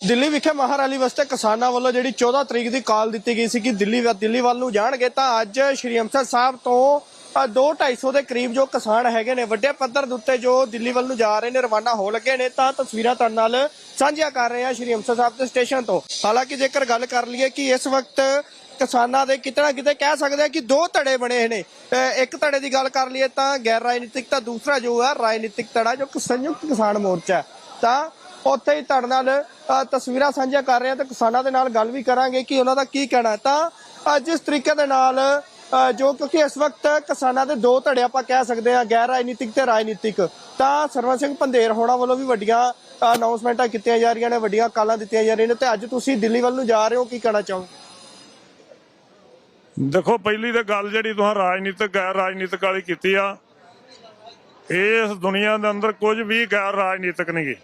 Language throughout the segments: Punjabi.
ਦਿੱਲੀ ਵਿਖੇ ਮਹਾਰਾਲੀ ਵਾਸਤੇ ਕਿਸਾਨਾਂ ਵੱਲੋਂ ਜਿਹੜੀ 14 ਤਰੀਕ ਦੀ ਕਾਲ ਦਿੱਤੀ ਗਈ ਸੀ ਕਿ ਦਿੱਲੀ ਵੱਲ- ਦਿੱਲੀ ਵੱਲ ਨੂੰ ਜਾਣਗੇ ਤਾਂ ਅੱਜ ਸ਼੍ਰੀ ਅੰਮ੍ਰਿਤਸਰ ਸਾਹਿਬ ਤੋਂ 2-250 ਦੇ ਕਰੀਬ ਜੋ ਕਿਸਾਨ ਹੈਗੇ ਨੇ, ਵੱਡੇ ਪੱਧਰ ਦੇ ਉੱਤੇ ਜੋ ਦਿੱਲੀ ਵੱਲ ਨੂੰ ਜਾ ਰਹੇ ਨੇ, ਰਵਾਨਾ ਹੋ ਲੱਗੇ ਨੇ, ਤਾਂ ਤਸਵੀਰਾਂ ਤੁਹਾਡੇ ਨਾਲ ਸਾਂਝੀਆਂ ਕਰ ਰਹੇ ਹਾਂ ਸ਼੍ਰੀ ਅੰਮ੍ਰਿਤਸਰ ਸਾਹਿਬ ਦੇ ਸਟੇਸ਼ਨ ਤੋਂ। ਹਾਲਾਂਕਿ ਜੇਕਰ ਗੱਲ ਕਰ ਲਈਏ ਕਿ ਇਸ ਵਕਤ ਕਿਸਾਨਾਂ ਦੇ ਕਿਤੇ ਨਾ ਕਿਤੇ ਕਹਿ ਸਕਦੇ ਆ ਕਿ ਦੋ ਧੜੇ ਬਣੇ ਨੇ। ਇੱਕ ਧੜੇ ਦੀ ਗੱਲ ਕਰ ਲਈਏ ਤਾਂ ਗੈਰ ਰਾਜਨੀਤਿਕ ਤਾਂ ਦੂਸਰਾ ਜੋ ਹੈ ਰਾਜਨੀਤਿਕ ਧੜਾ ਜੋ ਕਿ ਸੰਯੁਕਤ ਕਿਸਾਨ ਮੋਰਚਾ। ਤਾਂ ਉੱਥੇ ਹੀ ਤੁਹਾਡੇ ਨਾਲ ਤਸਵੀਰਾਂ ਸਾਂਝੀਆਂ ਕਰ ਰਹੇ ਹਾਂ ਤੇ ਕਿਸਾਨਾਂ ਦੇ ਨਾਲ ਗੱਲ ਵੀ ਕਰਾਂਗੇ ਕਿ ਉਹਨਾਂ ਦਾ ਕੀ ਕਹਿਣਾ ਹੈ। ਤਾਂ ਜਿਸ ਤਰੀਕੇ ਦੇ ਨਾਲ ਜੋ ਕਿਉਂਕਿ ਇਸ ਵਕਤ ਕਿਸਾਨਾਂ ਦੇ ਦੋ ਧੜੇ ਆਪਾਂ ਕਹਿ ਸਕਦੇ ਹਾਂ, ਗੈਰ ਰਾਜਨੀਤਿਕ ਤੇ ਰਾਜਨੀਤਿਕ, ਤਾਂ ਸਰਵਨ ਸਿੰਘ ਪੰਦੇਰ ਹੋਣਾ ਵੱਲੋਂ ਵੀ ਵੱਡੀਆਂ ਅਨਾਉਂਸਮੈਂਟਾਂ ਕੀਤੀਆਂ ਜਾ ਰਹੀਆਂ ਨੇ, ਵੱਡੀਆਂ ਕਾਲਾਂ ਦਿੱਤੀਆਂ ਜਾ ਰਹੀਆਂ ਨੇ ਤੇ ਅੱਜ ਤੁਸੀਂ ਦਿੱਲੀ ਵੱਲ ਨੂੰ ਜਾ ਰਹੇ ਹੋ, ਕੀ ਕਹਿਣਾ ਚਾਹੋਗੇ? ਦੇਖੋ, ਪਹਿਲੀ ਤਾਂ ਗੱਲ ਜਿਹੜੀ ਤੁਸੀਂ ਰਾਜਨੀਤਿਕ, ਗੈਰ ਰਾਜਨੀਤਿਕ ਵਾਲੀ ਕੀਤੀ ਆ, ਇਸ ਦੁਨੀਆ ਦੇ ਅੰਦਰ ਕੁਝ ਵੀ ਗੈਰ ਰਾਜਨੀਤਿਕ ਨਹੀਂ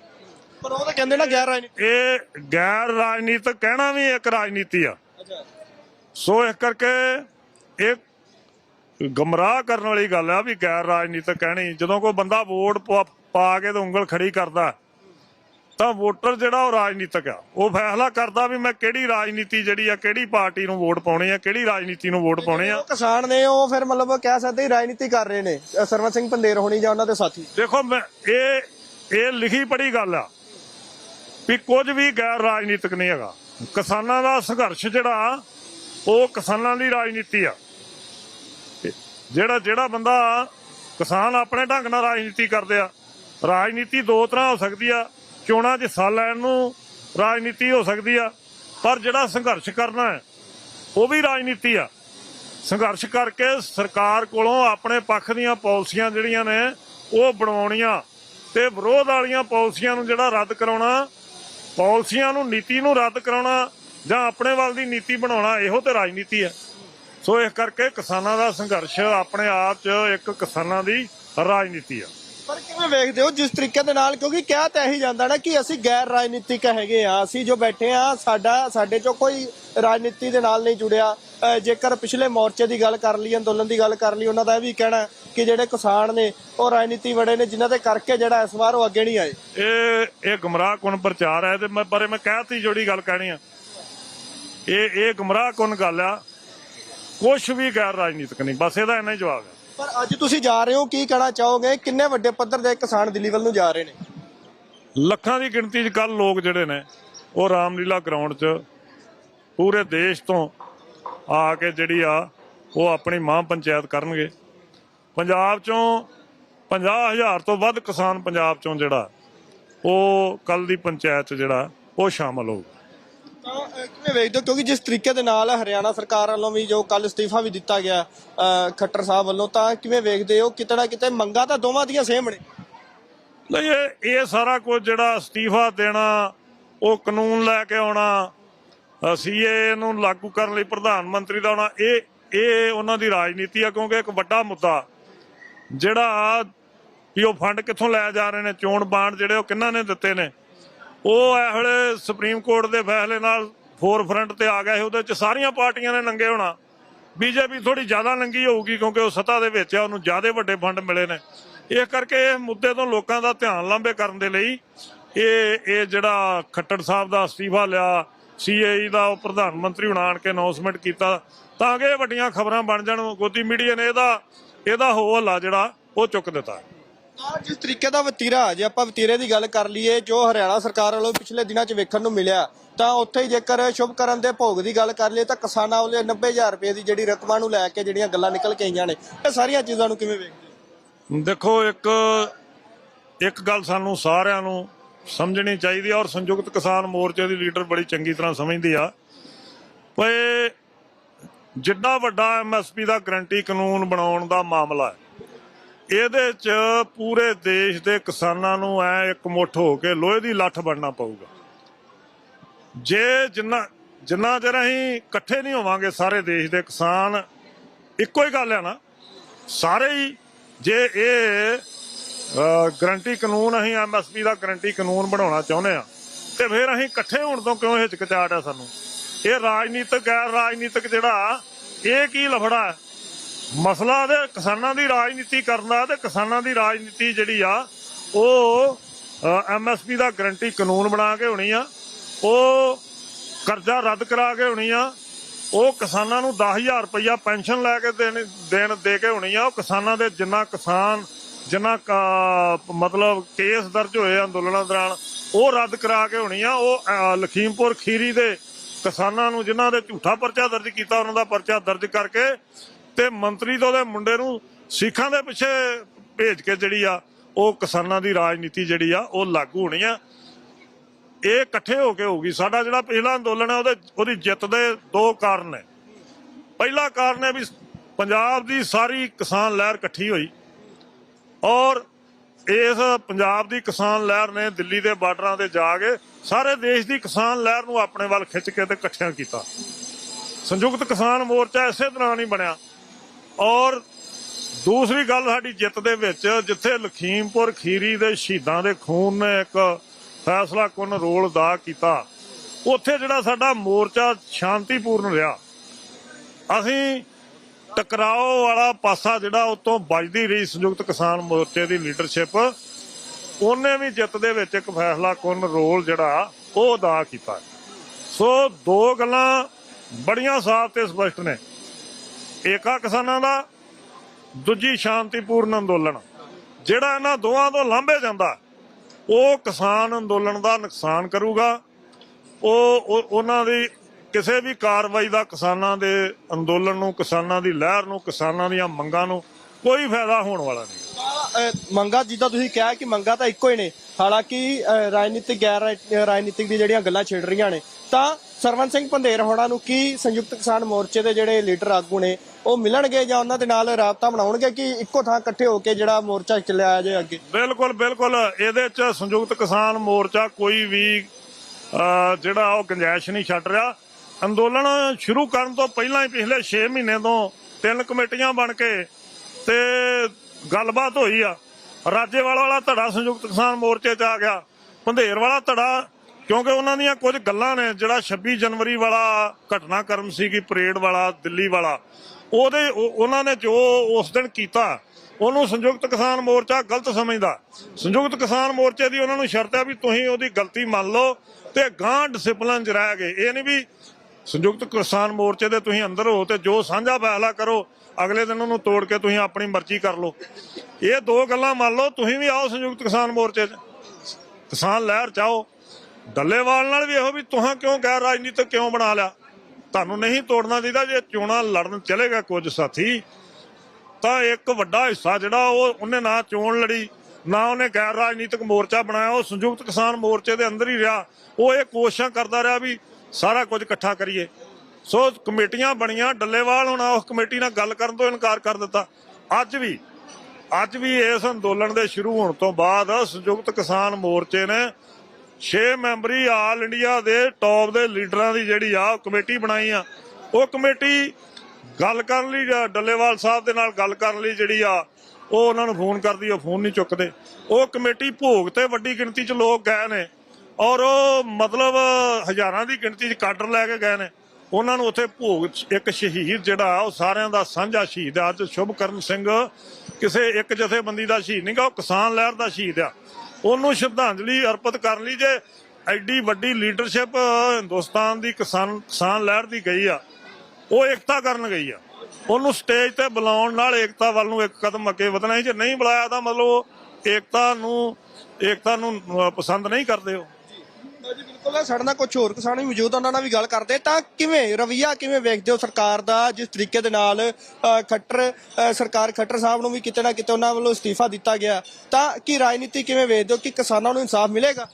ਪਰ ਉਹ ਤਾਂ ਕਹਿੰਦੇ ਨਾ ਗੈਰ ਰਾਜਨੀਤਿਕ ਇਹ ਗੈਰ ਰਾਜਨੀਤਿਕ ਕਹਿਣਾ ਵੀ ਇੱਕ ਰਾਜਨੀਤੀ ਆ। ਸੋ ਇਸ ਕਰਕੇ ਇਹ ਗਮਰਾਹ ਕਰਨ ਵਾਲੀ ਗੱਲ ਆ ਵੀ ਗੈਰ ਰਾਜਨੀਤਿਕ ਕਹਿਣੀ। ਜਦੋਂ ਕੋਈ ਬੰਦਾ ਵੋਟ ਪਾ- ਕੇ ਤੇ ਉਂਗਲ ਖੜੀ ਕਰਦਾ ਤਾਂ ਵੋਟਰ ਜਿਹੜਾ ਉਹ ਰਾਜਨੀਤਿਕ ਆ। ਉਹ ਫੈਸਲਾ ਕਰਦਾ ਵੀ ਮੈਂ ਕਿਹੜੀ ਰਾਜਨੀਤੀ ਜਿਹੜੀ ਆ ਕਿਹੜੀ ਪਾਰਟੀ ਨੂੰ ਵੋਟ ਪਾਉਣੀ ਆ ਕਿਹੜੀ ਰਾਜਨੀਤੀ ਨੂੰ ਵੋਟ ਪਾਉਣੀ ਆ। ਕਿਸਾਨ ਨੇ ਉਹ ਫਿਰ ਮਤਲਬ ਕਹਿ ਸਕਦੇ ਰਾਜਨੀਤੀ ਕਰ ਰਹੇ ਨੇ। ਸਰਵਨ ਸਿੰਘ ਪੰਧੇਰ ਹੋਣੀ ਜਾਂ ਉਹਨਾਂ ਦੇ ਸਾਥੀ। ਦੇਖੋ ਮੈਂ ਇਹ ਇਹ ਲਿਖੀ ਪੜੀ ਗੱਲ ਆ। ਵੀ ਕੁਝ ਵੀ ਗੈਰ ਰਾਜਨੀਤਿਕ ਨਹੀਂ ਹੈਗਾ। ਕਿਸਾਨਾਂ ਦਾ ਸੰਘਰਸ਼ ਜਿਹੜਾ ਉਹ ਕਿਸਾਨਾਂ ਦੀ ਰਾਜਨੀਤੀ ਆ। ਜਿਹੜਾ ਜਿਹੜਾ ਬੰਦਾ ਕਿਸਾਨ ਆਪਣੇ ਢੰਗ ਨਾਲ ਰਾਜਨੀਤੀ ਕਰਦੇ ਆ, ਰਾਜਨੀਤੀ ਦੋ ਤਰ੍ਹਾਂ ਹੋ ਸਕਦੀ ਆ, ਚੋਣਾਂ 'ਚ ਹਿੱਸਾ ਲੈਣ ਨੂੰ ਰਾਜਨੀਤੀ ਹੋ ਸਕਦੀ ਆ, ਪਰ ਜਿਹੜਾ ਸੰਘਰਸ਼ ਕਰਨਾ ਹੈ, ਉਹ ਵੀ ਰਾਜਨੀਤੀ ਆ। ਸੰਘਰਸ਼ ਕਰਕੇ ਸਰਕਾਰ ਕੋਲੋਂ ਆਪਣੇ ਪੱਖ ਦੀਆਂ ਪਾਲਿਸੀਆਂ ਜਿਹੜੀਆਂ ਨੇ, ਉਹ ਬਣਾਉਣੀਆਂ ਤੇ ਵਿਰੋਧ ਵਾਲੀਆਂ ਪਾਲਿਸੀਆਂ ਨੂੰ ਜਿਹੜਾ ਰੱਦ ਕਰਾਉਣਾ ਪਾਲਿਸੀਆਂ ਨੂੰ, ਨੀਤੀ ਨੂੰ ਰੱਦ ਕਰਾਉਣਾ ਜਾਂ ਆਪਣੇ ਵੱਲ ਦੀ ਨੀਤੀ ਬਣਾਉਣਾ ਇਹੋ ਤੇ ਰਾਜਨੀਤੀ ਹੈ। ਸੋ ਇਸ ਕਰਕੇ ਕਿਸਾਨਾਂ ਦਾ ਸੰਘਰਸ਼ ਆਪਣੇ ਆਪ 'ਚ ਇੱਕ ਕਿਸਾਨਾਂ ਦੀ ਰਾਜਨੀਤੀ ਆ। ਪਰ ਕਿਵੇਂ ਵੇਖਦੇ ਹੋ ਜਿਸ ਤਰੀਕੇ ਦੇ ਨਾਲ? ਕਿਉਂਕਿ ਕਿਹਾ ਤਾਂ ਇਹੀ ਜਾਂਦਾ ਨਾ ਕਿ ਅਸੀਂ ਗੈਰ ਰਾਜਨੀਤਿਕ ਹੈਗੇ ਆ, ਅਸੀਂ ਜੋ ਬੈਠੇ ਆ, ਸਾਡਾ, ਸਾਡੇ ਚੋਂ ਕੋਈ ਰਾਜਨੀਤੀ ਦੇ ਨਾਲ ਨਹੀਂ ਜੁੜਿਆ। ਜੇਕਰ ਪਿਛਲੇ ਮੋਰਚੇ ਦੀ ਗੱਲ ਕਰ ਲਈ ਅੰਦੋਲਨ ਦੀ ਗੱਲ ਕਰ ਲਈ ਉਹਨਾਂ ਦਾ ਇਹ ਵੀ ਕਹਿਣਾ ਕਿ ਜਿਹੜੇ ਕਿਸਾਨ ਨੇ ਉਹ ਰਾਜਨੀਤੀ ਵੜੇ ਨੇ ਜਿਨ੍ਹਾਂ ਦੇ ਕਰਕੇ ਜਿਹੜਾ ਇਸ ਵਾਰ ਉਹ ਅੱਗੇ ਨਹੀਂ ਆਏ। ਇਹ ਇਹ ਗੁੰਮਰਾਹ ਕੁਨ ਪ੍ਰਚਾਰ ਹੈ? ਤੇ ਮੈਂ ਬਾਰੇ ਮੈਂ ਕਹਿਤੀ ਜੋੜੀ ਗੱਲ ਕਹਿਣੀ ਆ। ਇਹ ਇਹ ਗੁੰਮਰਾਹ ਕੁਨ ਗੱਲ ਆ? ਕੁਝ ਵੀ ਗੈਰ ਰਾਜਨੀਤਿਕ ਨਹੀਂ ਬਸ ਇਹਦਾ ਇੰਨਾ ਹੀ ਜਵਾਬ ਹੈ। ਪਰ ਅੱਜ ਤੁਸੀਂ ਜਾ ਰਹੇ ਹੋ ਕੀ ਕਹਿਣਾ ਚਾਹੋਗੇ? ਕਿੰਨੇ ਵੱਡੇ ਪੱਧਰ ਦੇ ਕਿਸਾਨ ਦਿੱਲੀ ਵੱਲ ਨੂੰ ਜਾ ਰਹੇ ਨੇ? ਲੱਖਾਂ ਦੀ ਗਿਣਤੀ 'ਚ ਕੱਲ ਲੋਕ ਜਿਹੜੇ ਨੇ ਉਹ ਰਾਮਲੀਲਾ ਗਰਾਊਂਡ 'ਚ ਪੂਰੇ ਦੇਸ਼ ਤੋਂ ਆ ਕੇ ਜਿਹੜੀ ਆ ਉਹ ਆਪਣੀ ਮਾਂ ਪੰਚਾਇਤ ਕਰਨਗੇ। ਪੰਜਾਬ 'ਚੋਂ 50000 ਤੋਂ ਵੱਧ ਕਿਸਾਨ ਪੰਜਾਬ 'ਚੋਂ ਜਿਹੜਾ ਉਹ ਕੱਲ ਦੀ ਪੰਚਾਇਤ ਜਿਹੜਾ ਉਹ ਸ਼ਾਮਲ ਹੋਊ। ਤਾਂ ਕਿਵੇਂ ਵੇਖਦੇ ਕਿਉਂਕਿ ਜਿਸ ਤਰੀਕੇ ਦੇ ਨਾਲ ਹਰਿਆਣਾ ਸਰਕਾਰ ਵੱਲੋਂ ਵੀ ਜੋ ਕੱਲ ਅਸਤੀਫਾ ਵੀ ਦਿੱਤਾ ਗਿਆ ਖੱਟਰ ਸਾਹਿਬ ਵੱਲੋਂ ਤਾਂ ਕਿਵੇਂ ਵੇਖਦੇ ਹੋ? ਕਿਤੇ ਨਾ ਕਿਤੇ ਮੰਗਾਂ ਤਾਂ ਦੋਵਾਂ ਦੀਆਂ ਸੇਮ ਨੇ। ਨਹੀਂ ਇਹ ਸਾਰਾ ਕੁਝ ਜਿਹੜਾ ਅਸਤੀਫਾ ਦੇਣਾ ਉਹ ਕਾਨੂੰਨ ਲੈ ਕੇ ਆਉਣਾ ਸੀਏ ਨੂੰ ਲਾਗੂ ਕਰਨ ਲਈ ਪ੍ਰਧਾਨ ਮੰਤਰੀ ਦਾ ਹੋਣਾ ਇਹ ਇਹ ਉਹਨਾਂ ਦੀ ਰਾਜਨੀਤੀ ਆ, ਕਿਉਂਕਿ ਇੱਕ ਵੱਡਾ ਮੁੱਦਾ, ਜਿਹੜਾ ਵੀ ਉਹ ਫੰਡ ਕਿੱਥੋਂ ਲੈ ਜਾ ਰਹੇ ਨੇ, ਚੋਣ ਬਾਂਡ ਜਿਹੜੇ ਉਹ ਕਿੰਨਾਂ ਨੇ ਦਿੱਤੇ ਨੇ, ਉਹ ਇਹ ਵੇਲੇ ਸੁਪਰੀਮ ਕੋਰਟ ਦੇ ਫੈਸਲੇ ਨਾਲ ਫੋਰ ਫਰੰਟ ਤੇ ਆ ਗਿਆ ਸੀ। ਉਹਦੇ ਚ ਸਾਰੀਆਂ ਪਾਰਟੀਆਂ ਨੇ ਨੰਗੇ ਹੋਣਾ। ਬੀਜੇਪੀ ਥੋੜੀ ਜ਼ਿਆਦਾ ਨੰਗੀ ਹੋਊਗੀ, ਕਿਉਂਕਿ ਉਹ ਸੱਤਾ ਦੇ ਵਿੱਚ ਆ, ਉਹਨੂੰ ਜ਼ਿਆਦਾ ਵੱਡੇ ਫੰਡ ਮਿਲੇ ਨੇ। ਇਸ ਕਰਕੇ ਇਹ ਮੁੱਦੇ ਤੋਂ ਲੋਕਾਂ ਦਾ ਧਿਆਨ ਲਾਂਬੇ ਕਰਨ ਦੇ ਲਈ, ਇਹ ਇਹ ਜਿਹੜਾ ਖੱਟੜ ਸਾਹਿਬ ਦਾ ਅਸਤੀਫਾ ਲਿਆ ਸੀਏਈ ਦਾ ਉਹ ਪ੍ਰਧਾਨ ਮੰਤਰੀ ਹੁਣ ਆਣ ਕੇ ਅਨਾਉਂਸਮੈਂਟ ਕੀਤਾ ਤਾਂ ਕਿ ਇਹ ਵੱਡੀਆਂ ਖਬਰਾਂ ਬਣ ਜਾਣ ਗੋਦੀ ਮੀਡੀਆ ਨੇ ਇਹਦਾ ਇਹਦਾ ਹੋ ਹੱਲਾ ਜਿਹੜਾ ਉਹ ਚੁੱਕ ਦਿੱਤਾ। ਤਾਂ ਜਿਸ ਤਰੀਕੇ ਦਾ ਵਤੀਰਾ ਜੇ ਆਪਾਂ ਵਤੀਰੇ ਦੀ ਗੱਲ ਕਰ ਲਈਏ ਜੋ ਹਰਿਆਣਾ ਸਰਕਾਰ ਵੱਲੋਂ ਪਿਛਲੇ ਦਿਨਾਂ 'ਚ ਵੇਖਣ ਨੂੰ ਮਿਲਿਆ ਤਾਂ ਉੱਥੇ ਹੀ ਜੇਕਰ ਸ਼ੁਭਕਰਨ ਦੇ ਭੋਗ ਦੀ ਗੱਲ ਕਰ ਲਈਏ ਤਾਂ ਕਿਸਾਨਾਂ ਵੱਲੋਂ 90000 ਰੁਪਏ ਦੀ ਜਿਹੜੀ ਰਕਮਾਂ ਨੂੰ ਲੈ ਕੇ ਜਿਹੜੀਆਂ ਗੱਲਾਂ ਨਿਕਲ ਕੇ ਆਈਆਂ ਨੇ ਇਹ ਸਾਰੀਆਂ ਚੀਜ਼ਾਂ ਨੂੰ ਕਿਵੇਂ ਵੇਖਦੇ ਹੋ? ਦੇਖੋ ਇੱਕ ਇੱਕ ਗੱਲ ਸਾਨੂੰ ਸਾਰਿਆਂ ਨੂੰ ਸਮਝਣੀ ਚਾਹੀਦੀ ਹੈ ਔਰ ਸੰਯੁਕਤ ਕਿਸਾਨ ਮੋਰਚੇ ਦੀ ਲੀਡਰ ਬੜੀ ਚੰਗੀ ਤਰ੍ਹਾਂ ਸਮਝਦੀ ਆ। ਓਏ, ਜਿੱਡਾ ਵੱਡਾ ਐਮਐਸਪੀ ਦਾ ਗਰੰਟੀ ਕਾਨੂੰਨ ਬਣਾਉਣ ਦਾ ਮਾਮਲਾ ਹੈ, ਇਹਦੇ 'ਚ ਪੂਰੇ ਦੇਸ਼ ਦੇ ਕਿਸਾਨਾਂ ਨੂੰ ਐ ਇਕਮੁੱਠ ਹੋ ਕੇ ਲੋਹੇ ਦੀ ਲੱਠ ਬਣਨਾ ਪਊਗਾ। ਜੇ ਜਿੰਨਾ ਜਿੰਨਾ ਚਿਰ ਅਸੀਂ ਇਕੱਠੇ ਨਹੀਂ ਹੋਵਾਂਗੇ ਸਾਰੇ ਦੇਸ਼ ਦੇ ਕਿਸਾਨ, ਇੱਕੋ ਹੀ ਗੱਲ ਹੈ ਨਾ। ਸਾਰੇ ਹੀ, ਜੇ ਇਹ ਗਰੰਟੀ ਕਾਨੂੰਨ ਅਸੀਂ ਐਮਐਸਪੀ ਦਾ ਗਰੰਟੀ ਕਾਨੂੰਨ ਬਣਾਉਣਾ ਚਾਹੁੰਦੇ ਆ ਤੇ ਫਿਰ ਅਸੀਂ ਇਕੱਠੇ ਹੋਣ ਤੋਂ ਕਿਉਂ ਹਿਚਕਚਾਹਟ ਆ ਸਾਨੂੰ? ਇਹ ਰਾਜਨੀਤਿਕ, ਗੈਰ ਰਾਜਨੀਤਿਕ ਜਿਹੜਾ, ਇਹ ਕੀ ਲਫੜਾ ਮਸਲਾ ਦੇ ਕਿਸਾਨਾਂ ਦੀ ਰਾਜਨੀਤੀ ਕਰਨ ਤੇ ਕਿਸਾਨਾਂ ਦੀ ਰਾਜਨੀਤੀ ਜਿਹੜੀ ਆ, ਉਹ ਐਮਐਸਪੀ ਦਾ ਗਰੰਟੀ ਕਾਨੂੰਨ ਬਣਾ ਕੇ ਹੋਣੀ ਆ। ਉਹ ਕਰਜ਼ਾ ਰੱਦ ਕਰਾ ਕੇ ਹੋਣੀ ਆ। ਉਹ ਕਿਸਾਨਾਂ ਨੂੰ 10000 ਰੁਪਇਆ ਪੈਨਸ਼ਨ ਲੈ ਕੇ ਦੇਣ ਦੇਣ ਦੇ ਕੇ ਹੋਣੀ ਆ। ਉਹ ਕਿਸਾਨਾਂ ਦੇ ਜਿੰਨਾ ਕਿਸਾਨ ਜਿੰਨਾ ਕਾ- ਮਤਲਬ ਕੇਸ ਦਰਜ ਹੋਏ ਅੰਦੋਲਨਾਂ ਦੌਰਾਨ, ਉਹ ਰੱਦ ਕਰਾ ਕੇ ਹੋਣੀ ਆ। ਉਹ ਲਖੀਮਪੁਰ ਖੀਰੀ ਦੇ ਕਿਸਾਨਾਂ ਨੂੰ ਜਿਨ੍ਹਾਂ ਦੇ ਝੂਠਾ ਪਰਚਾ ਦਰਜ ਕੀਤਾ, ਉਹਨਾਂ ਦਾ ਪਰਚਾ ਦਰਜ ਕਰਕੇ ਤੇ ਮੰਤਰੀ ਤੋਂ ਉਹਦੇ ਮੁੰਡੇ ਨੂੰ ਸਿੱਖਾਂ ਦੇ ਪਿੱਛੇ ਭੇਜ ਕੇ ਜਿਹੜੀ ਆ, ਉਹ ਕਿਸਾਨਾਂ ਦੀ ਰਾਜਨੀਤੀ ਜਿਹੜੀ ਆ, ਉਹ ਲਾਗੂ ਹੋਣੀ ਆ। ਇਹ ਇਕੱਠੇ ਹੋ ਕੇ ਹੋਊਗੀ। ਸਾਡਾ ਜਿਹੜਾ ਪਹਿਲਾ ਅੰਦੋਲਨ ਹੈ ਉਹਦੇ, ਉਹਦੀ ਜਿੱਤ ਦੇ ਦੋ ਕਾਰਨ ਨੇ। ਪਹਿਲਾ ਕਾਰਨ ਹੈ ਵੀ, ਪੰਜਾਬ ਦੀ ਸਾਰੀ ਕਿਸਾਨ ਲਹਿਰ ਇਕੱਠੀ ਹੋਈ। ਔਰ ਇਸ ਪੰਜਾਬ ਦੀ ਕਿਸਾਨ ਲਹਿਰ ਨੇ ਦਿੱਲੀ ਦੇ ਬਾਰਡਰਾਂ ਤੇ ਜਾ ਕੇ ਸਾਰੇ ਦੇਸ਼ ਦੀ ਕਿਸਾਨ ਲਹਿਰ ਨੂੰ ਆਪਣੇ ਵੱਲ ਖਿੱਚ ਕੇ ਤੇ ਇਕੱਠਿਆਂ ਕੀਤਾ। ਸੰਯੁਕਤ ਕਿਸਾਨ ਮੋਰਚਾ ਇਸੇ ਤਰ੍ਹਾਂ ਨਹੀਂ ਬਣਿਆ। ਔਰ ਦੂਸਰੀ ਗੱਲ ਸਾਡੀ ਜਿੱਤ ਦੇ ਵਿੱਚ, ਜਿੱਥੇ ਲਖੀਮਪੁਰ ਖੀਰੀ ਦੇ ਸ਼ਹੀਦਾਂ ਦੇ ਖੂਨ ਨੇ ਇੱਕ ਫੈਸਲਾ ਕੁਨ ਰੋਲ ਅਦਾ ਕੀਤਾ, ਉੱਥੇ ਜਿਹੜਾ ਸਾਡਾ ਮੋਰਚਾ ਸ਼ਾਂਤੀਪੂਰਨ ਰਿਹਾ। ਅਸੀਂ ਟਕਰਾਓ ਵਾਲਾ ਪਾਸਾ ਜਿਹੜਾ ਉਤੋਂ ਵੱਜਦੀ ਰਹੀ ਸੰਯੁਕਤ ਕਿਸਾਨ ਮੋਰਚੇ ਦੀ ਲੀਡਰਸ਼ਿਪ ਉਹਨੇ ਵੀ ਜਿੱਤ ਦੇ ਵਿੱਚ ਇੱਕ ਫੈਸਲਾ ਕੁਨ ਰੋਲ ਜਿਹੜਾ, ਉਹ ਅਦਾ ਕੀਤਾ। ਸੋ ਦੋ ਗੱਲਾਂ ਬੜੀਆਂ ਸਾਫ਼ ਤੇ ਸਪਸ਼ਟ ਨੇ। ਏਕਾ ਕਿਸਾਨਾਂ ਦਾ, ਦੂਜੀ ਸ਼ਾਂਤੀਪੂਰਨ ਅੰਦੋਲਨ। ਜਿਹੜਾ ਇਹਨਾਂ ਦੋਵਾਂ ਤੋਂ ਲਾਂਭੇ ਜਾਂਦਾ, ਉਹ ਕਿਸਾਨ ਅੰਦੋਲਨ ਦਾ ਨੁਕਸਾਨ ਕਰੂਗਾ। ਉਹ- ਉਹਨਾਂ ਦੀ ਕਿਸੇ ਵੀ ਕਾਰਵਾਈ ਦਾ ਕਿਸਾਨਾਂ ਦੇ ਅੰਦੋਲਨ ਨੂੰ ਕਿਸਾਨਾਂ ਦੀ ਲਹਿਰ ਨੂੰ ਕਿਸਾਨਾਂ ਦੀਆਂ ਮੰਗਾਂ ਨੂੰ ਕੋਈ ਫਾਇਦਾ ਹੋਣ ਵਾਲਾ ਨਹੀਂ। ਮੰਗਾ ਜਿੱਦਾਂ ਤੁਸੀਂ ਕਿਹਾ ਕਿ ਮੰਗਾ ਤਾਂ ਇੱਕੋ ਹੀ ਨੇ। ਹਾਲਾਂਕਿ ਅਹ ਰਾਜਨੀਤਿਕ ਗੈਰ ਰਾਜ- ਰਾਜਨੀਤਿਕ ਦੀ ਜਿਹੜੀਆਂ ਗੱਲਾਂ ਛਿੜ ਰਹੀਆਂ ਨੇ ਤਾਂ ਸਰਵਨ ਸਿੰਘ ਪੰਧੇਰ ਹੋਣਾ ਨੂੰ ਕੀ ਸੰਯੁਕਤ ਕਿਸਾਨ ਮੋਰਚੇ ਦੇ ਜਿਹੜੇ ਲੀਡਰ ਆਗੂ ਨੇ ਉਹ ਮਿਲਣਗੇ ਜਾਂ ਉਹਨਾਂ ਦੇ ਨਾਲ ਰਾਬਤਾ ਬਣਾਉਣਗੇ ਕਿ ਇੱਕੋ ਥਾਂ ਇਕੱਠੇ ਹੋ ਕੇ ਜਿਹੜਾ ਮੋਰਚਾ ਚੱਲਿਆ ਜਾਏ ਅੱਗੇ? ਬਿਲਕੁਲ ਬਿਲਕੁਲ। ਇਹਦੇ ਚ ਸੰਯੁਕਤ ਕਿਸਾਨ ਮੋਰਚਾ ਕੋਈ ਵੀ ਅਹ, ਜਿਹੜਾ ਉਹ ਗੁੰਜਾਇਸ਼ ਨਹੀਂ ਛੱਡ ਰਿਹਾ। ਅੰਦੋਲਨ ਸ਼ੁਰੂ ਕਰਨ ਤੋਂ ਪਹਿਲਾਂ ਹੀ ਪਿਛਲੇ 6 ਮਹੀਨੇ ਤੋਂ ਤਿੰਨ ਕਮੇਟੀਆਂ ਬਣ ਕੇ ਤੇ ਗੱਲਬਾਤ ਹੋਈ ਆ। ਰਾਜੇਵਾਲ ਵਾਲਾ ਧੜਾ ਸੰਯੁਕਤ ਕਿਸਾਨ ਮੋਰਚੇ 'ਚ ਆ ਗਿਆ। ਪੰਧੇਰ ਵਾਲਾ ਧੜਾ, ਕਿਉਂਕਿ ਉਹਨਾਂ ਦੀਆਂ ਕੁਝ ਗੱਲਾਂ ਨੇ, ਜਿਹੜਾ 26 ਜਨਵਰੀ ਵਾਲਾ ਘਟਨਾਕ੍ਰਮ ਸੀਗੀ, ਪਰੇਡ ਵਾਲਾ, ਦਿੱਲੀ ਵਾਲਾ, ਉਹਦੇ ਉਹਨਾਂ ਨੇ ਜੋ ਉਸ ਦਿਨ ਕੀਤਾ, ਉਹਨੂੰ ਸੰਯੁਕਤ ਕਿਸਾਨ ਮੋਰਚਾ ਗਲਤ ਸਮਝਦਾ। ਸੰਯੁਕਤ ਕਿਸਾਨ ਮੋਰਚੇ ਦੀ ਉਹਨਾਂ ਨੂੰ ਸ਼ਰਤ ਹੈ ਵੀ ਤੁਸੀਂ ਉਹਦੀ ਗਲਤੀ ਮੰਨ ਲਓ ਤੇ ਗਾਂ ਡਿਸਪਲਿਨ 'ਚ ਰਹਿ ਗਏ। ਇਹ ਨਹੀਂ ਵੀ ਸੰਯੁਕਤ ਕਿਸਾਨ ਮੋਰਚੇ ਦੇ ਤੁਸੀਂ ਅੰਦਰ ਹੋ ਤੇ ਜੋ ਸਾਂਝਾ ਫੈਸਲਾ ਕਰੋ, ਅਗਲੇ ਦਿਨ ਉਹਨੂੰ ਤੋੜ ਕੇ ਤੁਸੀਂ ਆਪਣੀ ਮਰਜ਼ੀ ਕਰ ਲਓ। ਇਹ ਦੋ ਗੱਲਾਂ ਮੰਨ ਲਓ, ਤੁਸੀਂ ਵੀ ਆਓ ਸੰਯੁਕਤ ਕਿਸਾਨ ਮੋਰਚੇ 'ਚ। ਕਿਸਾਨ ਲਹਿਰ ਚਾਓ ਡੱਲੇਵਾਲ ਨਾਲ ਵੀ ਇਹੋ ਵੀ ਤੁਹਾਂ ਕਿਉਂ ਗੈਰ ਰਾਜਨੀਤਿਕ ਕਿਉਂ ਬਣਾ ਲਿਆ? ਤੁਹਾਨੂੰ ਨਹੀਂ ਤੋੜਨਾ ਚਾਹੀਦਾ ਜੇ ਚੋਣਾਂ ਲੜਨ ਚਲੇਗਾ ਕੁਝ ਸਾਥੀ। ਤਾਂ ਇੱਕ ਵੱਡਾ ਹਿੱਸਾ ਜਿਹੜਾ ਉਹ ਉਹਨੇ ਨਾ ਚੋਣ ਲੜੀ, ਨਾ ਉਹਨੇ ਗੈਰ ਰਾਜਨੀਤਿਕ ਮੋਰਚਾ ਬਣਾਇਆ, ਉਹ ਸੰਯੁਕਤ ਕਿਸਾਨ ਮੋਰਚੇ ਦੇ ਅੰਦਰ ਹੀ ਰਿਹਾ। ਉਹ ਇਹ ਕੋਸ਼ਿਸ਼ਾਂ ਕਰਦਾ ਰਿਹਾ ਵੀ ਸਾਰਾ ਕੁਝ ਇਕੱਠਾ ਕਰੀਏ। ਸੋ ਕਮੇਟੀਆਂ ਬਣੀਆਂ, ਡੱਲੇਵਾਲ ਹੁਣ ਉਸ ਕਮੇਟੀ ਨਾਲ ਗੱਲ ਕਰਨ ਤੋਂ ਇਨਕਾਰ ਕਰ ਦਿੱਤਾ। ਅੱਜ ਵੀ ਅੱਜ ਵੀ ਇਸ ਅੰਦੋਲਨ ਦੇ ਸ਼ੁਰੂ ਹੋਣ ਤੋਂ ਬਾਅਦ ਸੰਯੁਕਤ ਕਿਸਾਨ ਮੋਰਚੇ ਨੇ 6 ਮੈਂਬਰੀ ਆਲ ਇੰਡੀਆ ਦੇ ਟੌਪ ਦੇ ਲੀਡਰਾਂ ਦੀ ਜਿਹੜੀ ਆ ਉਹ ਕਮੇਟੀ ਬਣਾਈ ਆ। ਉਹ ਕਮੇਟੀ ਗੱਲ ਕਰਨ ਲਈ ਡੱਲੇਵਾਲ ਸਾਹਿਬ ਦੇ ਨਾਲ ਗੱਲ ਕਰਨ ਲਈ ਜਿਹੜੀ ਆ, ਉਹ ਉਹਨਾਂ ਨੂੰ ਫੋਨ ਕਰਦੀ, ਉਹ ਫੋਨ ਨਹੀਂ ਚੁੱਕਦੇ। ਉਹ ਕਮੇਟੀ ਭੋਗ ਤੇ ਵੱਡੀ ਗਿਣਤੀ 'ਚ ਲੋਕ ਗਏ ਨੇ। ਔਰ ਉਹ ਮਤਲਬ ਹਜ਼ਾਰਾਂ ਦੀ ਗਿਣਤੀ 'ਚ ਕਾਡਰ ਲੈ ਕੇ ਗਏ ਨੇ। ਉਹਨਾਂ ਨੂੰ ਉੱਥੇ ਭੋਗ ਇੱਕ ਸ਼ਹੀਦ ਜਿਹੜਾ ਉਹ ਸਾਰਿਆਂ ਦਾ ਸਾਂਝਾ ਸ਼ਹੀਦ ਆ। ਅੱਜ ਸ਼ੁਭਕਰਨ ਸਿੰਘ ਕਿਸੇ ਇੱਕ ਜਥੇਬੰਦੀ ਦਾ ਸ਼ਹੀਦ ਨਹੀਂਗਾ ਉਹ ਕਿਸਾਨ ਲਹਿਰ ਦਾ ਸ਼ਹੀਦ ਆ। ਉਹਨੂੰ ਸ਼ਰਧਾਂਜਲੀ ਅਰਪਿਤ ਕਰਨ ਲਈ ਜੇ ਐਡੀ ਵੱਡੀ ਲੀਡਰਸ਼ਿਪ ਹਿੰਦੁਸਤਾਨ ਦੀ ਕਿਸਾਨ ਕਿਸਾਨ ਲਹਿਰ ਦੀ ਗਈ ਆ, ਉਹ ਏਕਤਾ ਕਰਨ ਗਈ ਆ। ਉਹਨੂੰ ਸਟੇਜ ਤੇ ਬੁਲਾਉਣ ਨਾਲ ਏਕਤਾ ਵੱਲ ਨੂੰ ਇੱਕ ਕਦਮ ਅੱਗੇ ਵਧਣਾ ਸੀ ਜੇ ਨਹੀਂ ਬੁਲਾਇਆ ਤਾਂ ਮਤਲਬ ਉਹ ਏਕਤਾ ਨੂੰ ਏਕਤਾ ਨੂੰ ਪਸੰਦ ਨਹੀਂ ਕਰਦੇ ਉਹ। ਜੀ ਬਿਲਕੁਲ ਸਾਡੇ ਨਾਲ ਕੁਝ ਹੋਰ ਕਿਸਾਨ ਵੀ ਮੌਜੂਦ ਉਹਨਾਂ ਨਾਲ ਵੀ ਗੱਲ ਕਰਦੇ ਤਾਂ ਕਿਵੇਂ ਰਵਈਆ ਕਿਵੇਂ ਵੇਖਦੇ ਹੋ ਸਰਕਾਰ ਦਾ ਜਿਸ ਤਰੀਕੇ ਦੇ ਨਾਲ ਅ, ਖੱਟਰ ਅ, ਸਰਕਾਰ ਖੱਟਰ ਸਾਹਿਬ ਨੂੰ ਵੀ ਕਿਤੇ ਨਾ ਕਿਤੇ ਉਹਨਾਂ ਵੱਲੋਂ ਅਸਤੀਫਾ ਦਿੱਤਾ ਗਿਆ। ਤਾਂ ਕੀ ਰਾਜਨੀਤੀ ਕਿਵੇਂ ਵੇਖਦੇ ਹੋ ਕਿ ਕਿਸਾਨਾਂ ਨੂੰ ਇਨਸਾਫ ਮਿਲੇਗਾ?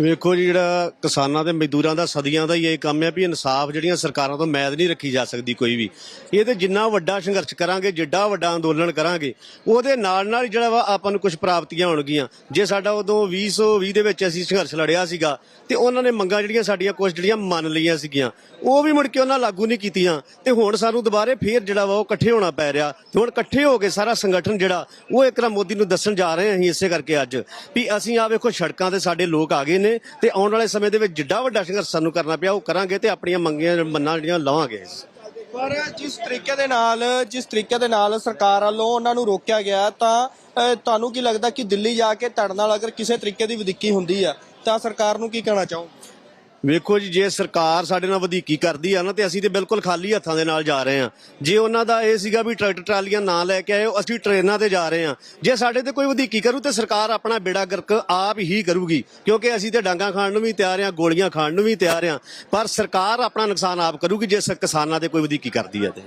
ਵੇਖੋ ਜੀ, ਜਿਹੜਾ ਕਿਸਾਨਾਂ ਤੇ ਮਜ਼ਦੂਰਾਂ ਦਾ, ਸਦੀਆਂ ਦਾ ਹੀ ਇਹ ਕੰਮ ਹੈ ਵੀ ਇਨਸਾਫ ਜਿਹੜੀਆਂ ਸਰਕਾਰਾਂ ਤੋਂ ਮੈਦ ਨਹੀਂ ਰੱਖੀ ਜਾ ਸਕਦੀ ਕੋਈ ਵੀ। ਇਹ ਤੇ ਜਿੰਨਾ ਵੱਡਾ ਸੰਘਰਸ਼ ਕਰਾਂਗੇ, ਜਿੱਡਾ ਵੱਡਾ ਅੰਦੋਲਨ ਕਰਾਂਗੇ, ਉਹਦੇ ਨਾਲ ਨਾਲ ਹੀ ਜਿਹੜਾ ਵਾ ਆਪਾਂ ਨੂੰ ਕੁਝ ਪ੍ਰਾਪਤੀਆਂ ਹੋਣਗੀਆਂ। ਜੇ ਸਾਡਾ ਉਦੋਂ 2020 ਦੇ ਵਿੱਚ ਅਸੀਂ ਸੰਘਰਸ਼ ਲੜਿਆ ਸੀਗਾ, ਤੇ ਉਹਨਾਂ ਨੇ ਮੰਗਾਂ ਜਿਹੜੀਆਂ ਸਾਡੀਆਂ ਕੁਝ ਜਿਹੜੀਆਂ ਮੰਨ ਲਈਆਂ ਸੀਗੀਆਂ, ਉਹ ਵੀ ਮੁੜ ਕੇ ਉਹਨਾਂ ਲਾਗੂ ਨਹੀਂ ਕੀਤੀਆਂ। ਤੇ ਹੁਣ ਸਾਨੂੰ ਦੁਬਾਰੇ ਫੇਰ ਜਿਹੜਾ ਵਾ ਉਹ ਇਕੱਠੇ ਹੋਣਾ ਪੈ ਰਿਹਾ। ਤੇ ਹੁਣ ਇਕੱਠੇ ਹੋ ਕੇ ਸਾਰਾ ਸੰਗਠਨ ਜਿਹੜਾ, ਉਹ ਇੱਕ ਨਾ ਮੋਦੀ ਨੂੰ ਦੱਸਣ ਜਾ ਰਹੇ ਹਾਂ ਅਸੀਂ ਇਸੇ ਕਰਕੇ ਅੱਜ, ਵੀ ਅਸੀਂ ਆ ਵੇਖੋ ਸੜਕਾਂ ਤੇ ਸਾਡੇ ਲੋਕ ਆ ਗਏ ਨੇ ਤੇ ਆਉਣ ਵਾਲੇ ਸਮੇਂ ਦੇ ਵਿੱਚ ਜਿੱਡਾ ਵੱਡਾ ਸੰਘਰਸ਼ ਸਾਨੂੰ ਕਰਨਾ ਪਿਆ, ਉਹ ਕਰਾਂਗੇ ਤੇ ਆਪਣੀਆਂ ਮੰਗੀਆਂ ਮੰਨਾਂ ਜਿਹੜੀਆਂ ਲਾਵਾਂਗੇ। ਪਰ ਜਿਸ ਤਰੀਕੇ ਦੇ ਨਾਲ, ਜਿਸ ਤਰੀਕੇ ਦੇ ਨਾਲ ਸਰਕਾਰ ਵੱਲੋਂ ਉਹਨਾਂ ਨੂੰ ਰੋਕਿਆ ਗਿਆ, ਤਾਂ ਤੁਹਾਨੂੰ ਕੀ ਲੱਗਦਾ ਕਿ ਦਿੱਲੀ ਜਾ ਕੇ ਤੁਹਾਡੇ ਨਾਲ ਅਗਰ ਕਿਸੇ ਤਰੀਕੇ ਦੀ ਵਧੀਕੀ ਹੁੰਦੀ ਆ? ਤਾਂ ਸਰਕਾਰ ਨੂੰ ਕੀ ਕਹਿਣਾ ਚਾਹੋ ਵੇਖੋ ਜੀ, ਜੇ ਸਰਕਾਰ ਸਾਡੇ ਨਾਲ ਵਧੀਕੀ ਕਰਦੀ ਆ ਨਾ, ਤੇ ਅਸੀਂ ਤੇ ਬਿਲਕੁਲ ਖਾਲੀ ਹੱਥਾਂ ਦੇ ਨਾਲ ਜਾ ਰਹੇ ਹਾਂ ਜੇ ਉਹਨਾਂ ਦਾ ਇਹ ਸੀਗਾ ਵੀ ਟਰੈਕਟਰ ਟਰਾਲੀਆਂ ਨਾ ਲੈ ਕੇ ਆਇਓ, ਅਸੀਂ ਟ੍ਰੇਨਾਂ ਤੇ ਜਾ ਰਹੇ ਹਾਂ ਜੇ ਸਾਡੇ ਤੇ ਕੋਈ ਵਧੀਕੀ ਕਰੂ, ਤੇ ਸਰਕਾਰ ਆਪਣਾ ਬੇੜਾ ਗਰਕ ਆਪ ਹੀ ਕਰੂਗੀ, ਕਿਉਂਕਿ ਅਸੀਂ ਤੇ ਡਾਂਗਾ ਖਾਣ ਨੂੰ ਵੀ ਤਿਆਰ ਹਾਂ ਗੋਲੀਆਂ ਖਾਣ ਨੂੰ ਵੀ ਤਿਆਰ ਹਾਂ ਪਰ ਸਰਕਾਰ ਆਪਣਾ ਨੁਕਸਾਨ ਆਪ ਕਰੂਗੀ, ਜੇ ਕਿਸਾਨਾਂ ਤੇ ਕੋਈ ਵਧੀਕੀ ਕਰਦੀ ਆ ਤੇ।